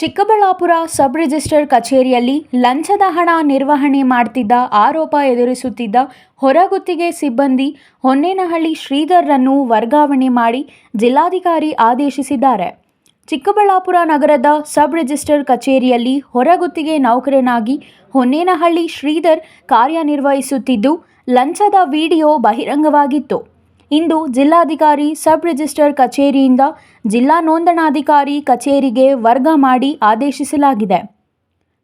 Chikkaballapur sub register ಕಚೇರಿಯಲ್ಲಿ ಲಂಚದ ಹಣ ನಿರ್ವಹಣೆ ಮಾಡ್ತಿದ್ದ ಆರೋಪ ಎದುರಿಸುತ್ತಿದ್ದ ಹೊರಗುತ್ತಿಗೆ ಸಿಬ್ಬಂದಿ ಹೊನ್ನೇನಹಳ್ಳಿ ಶ್ರೀಧರ್ರನ್ನು ವರ್ಗಾವಣೆ ಮಾಡಿ ಜಿಲ್ಲಾಧಿಕಾರಿ ಆದೇಶಿಸಿದ್ದಾರೆ. ಚಿಕ್ಕಬಳ್ಳಾಪುರ ನಗರದ ಸಬ್ ರಿಜಿಸ್ಟರ್ ಕಚೇರಿಯಲ್ಲಿ ಹೊರಗುತ್ತಿಗೆ ನೌಕರನಾಗಿ ಹೊನ್ನೇನಹಳ್ಳಿ ಶ್ರೀಧರ್ ಕಾರ್ಯನಿರ್ವಹಿಸುತ್ತಿದ್ದು, ಲಂಚದ ವಿಡಿಯೋ ಬಹಿರಂಗವಾಗಿತ್ತು. ಇಂದು ಜಿಲ್ಲಾಧಿಕಾರಿ ಸಬ್ ರಿಜಿಸ್ಟರ್ ಕಚೇರಿಯಿಂದ ಜಿಲ್ಲಾ ನೋಂದಣಾಧಿಕಾರಿ ಕಚೇರಿಗೆ ವರ್ಗ ಮಾಡಿ ಆದೇಶಿಸಲಾಗಿದೆ.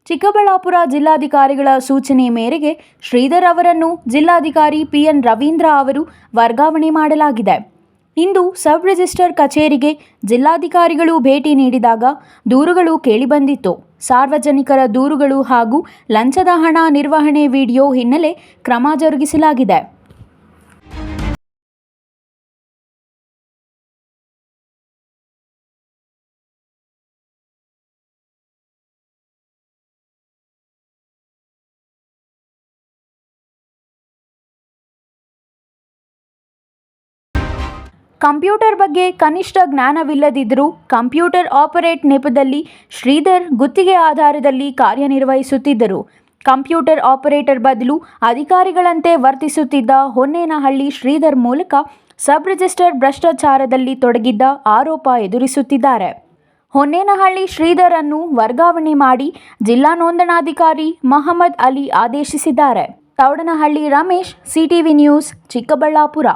ಚಿಕ್ಕಬಳ್ಳಾಪುರ ಜಿಲ್ಲಾಧಿಕಾರಿಗಳ ಸೂಚನೆ ಮೇರೆಗೆ ಶ್ರೀಧರ್ ಅವರನ್ನು ಜಿಲ್ಲಾಧಿಕಾರಿ ಪಿಎನ್ ರವೀಂದ್ರ ಅವರು ವರ್ಗಾವಣೆ ಮಾಡಲಾಗಿದೆ. ಇಂದು ಸಬ್ ರಿಜಿಸ್ಟರ್ ಕಚೇರಿಗೆ ಜಿಲ್ಲಾಧಿಕಾರಿಗಳು ಭೇಟಿ ನೀಡಿದಾಗ ದೂರುಗಳು ಕೇಳಿಬಂದಿತ್ತು. ಸಾರ್ವಜನಿಕರ ದೂರುಗಳು ಹಾಗೂ ಲಂಚದ ಹಣ ನಿರ್ವಹಣೆ ವಿಡಿಯೋ ಹಿನ್ನೆಲೆ ಕ್ರಮ ಜರುಗಿಸಲಾಗಿದೆ. ಕಂಪ್ಯೂಟರ್ ಬಗ್ಗೆ ಕನಿಷ್ಠ ಜ್ಞಾನವಿಲ್ಲದಿದ್ದರೂ ಕಂಪ್ಯೂಟರ್ ಆಪರೇಟ್ ನೆಪದಲ್ಲಿ ಶ್ರೀಧರ್ ಗುತ್ತಿಗೆ ಆಧಾರದಲ್ಲಿ ಕಾರ್ಯನಿರ್ವಹಿಸುತ್ತಿದ್ದರು. ಕಂಪ್ಯೂಟರ್ ಆಪರೇಟರ್ ಬದಲು ಅಧಿಕಾರಿಗಳಂತೆ ವರ್ತಿಸುತ್ತಿದ್ದ ಹೊನ್ನೇನಹಳ್ಳಿ ಶ್ರೀಧರ್ ಮೂಲಕ ಸಬ್ ರಿಜಿಸ್ಟರ್ ಭ್ರಷ್ಟಾಚಾರದಲ್ಲಿ ತೊಡಗಿದ್ದ ಆರೋಪ ಎದುರಿಸುತ್ತಿದ್ದಾರೆ. ಹೊನ್ನೇನಹಳ್ಳಿ ಶ್ರೀಧರ್ ಅನ್ನು ವರ್ಗಾವಣೆ ಮಾಡಿ ಜಿಲ್ಲಾ ನೋಂದಣಾಧಿಕಾರಿ ಮಹಮ್ಮದ್ ಅಲಿ ಆದೇಶಿಸಿದ್ದಾರೆ. Thoudanahalli Ramesh, CTV news, Chikkaballapur.